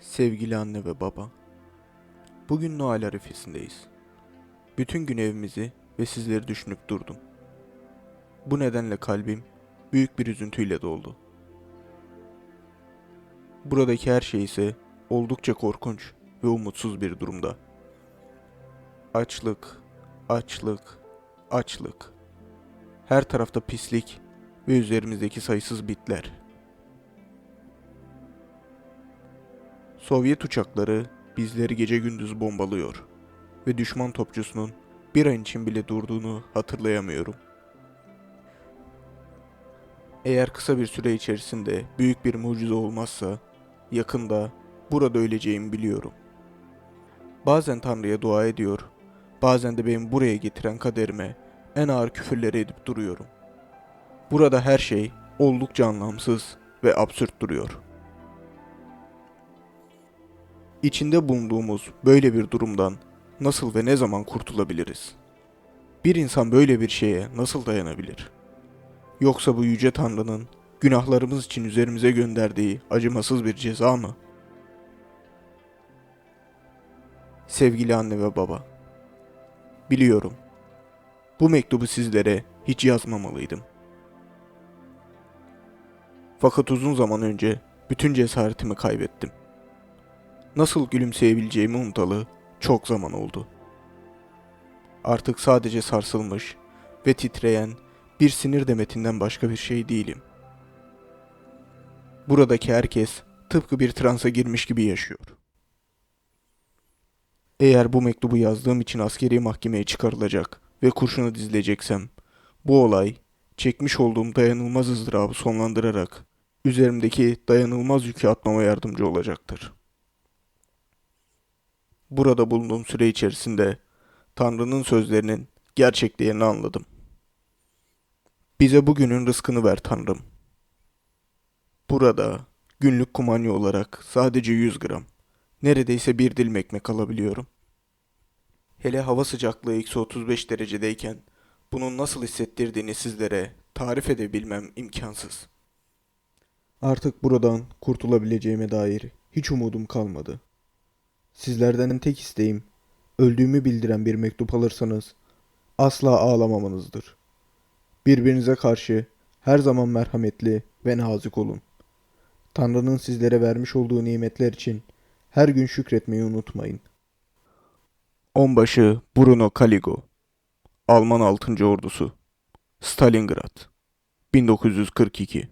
Sevgili anne ve baba, bugün Noel arifesindeyiz. Bütün gün evimizi ve sizleri düşünüp durdum. Bu nedenle kalbim büyük bir üzüntüyle doldu. Buradaki her şey ise oldukça korkunç ve umutsuz bir durumda. Açlık, açlık, açlık. Her tarafta pislik ve üzerimizdeki sayısız bitler. Sovyet uçakları bizleri gece gündüz bombalıyor ve düşman topçusunun bir an için bile durduğunu hatırlayamıyorum. Eğer kısa bir süre içerisinde büyük bir mucize olmazsa yakında burada öleceğimi biliyorum. Bazen Tanrı'ya dua ediyor, bazen de beni buraya getiren kaderime en ağır küfürleri edip duruyorum. Burada her şey oldukça anlamsız ve absürt duruyor. İçinde bulunduğumuz böyle bir durumdan nasıl ve ne zaman kurtulabiliriz? Bir insan böyle bir şeye nasıl dayanabilir? Yoksa bu yüce Tanrı'nın günahlarımız için üzerimize gönderdiği acımasız bir ceza mı? Sevgili anne ve baba, biliyorum. Bu mektubu sizlere hiç yazmamalıydım. Fakat uzun zaman önce bütün cesaretimi kaybettim. Nasıl gülümseyebileceğimi unutalı çok zaman oldu. Artık sadece sarsılmış ve titreyen bir sinir demetinden başka bir şey değilim. Buradaki herkes tıpkı bir transa girmiş gibi yaşıyor. Eğer bu mektubu yazdığım için askeri mahkemeye çıkarılacak ve kurşuna dizileceksem, bu olay çekmiş olduğum dayanılmaz ızdırabı sonlandırarak üzerimdeki dayanılmaz yükü atmama yardımcı olacaktır. Burada bulunduğum süre içerisinde Tanrı'nın sözlerinin gerçeklerini anladım. Bize bugünün rızkını ver Tanrım. Burada günlük kumanya olarak sadece 100 gram, neredeyse bir dilim ekmek alabiliyorum. Hele hava sıcaklığı eksi 35 derecedeyken bunun nasıl hissettirdiğini sizlere tarif edebilmem imkansız. Artık buradan kurtulabileceğime dair hiç umudum kalmadı. Sizlerden tek isteğim öldüğümü bildiren bir mektup alırsanız asla ağlamamanızdır. Birbirinize karşı her zaman merhametli ve nazik olun. Tanrı'nın sizlere vermiş olduğu nimetler için her gün şükretmeyi unutmayın. Onbaşı Bruno Kaligo Alman 6. Ordusu Stalingrad 1942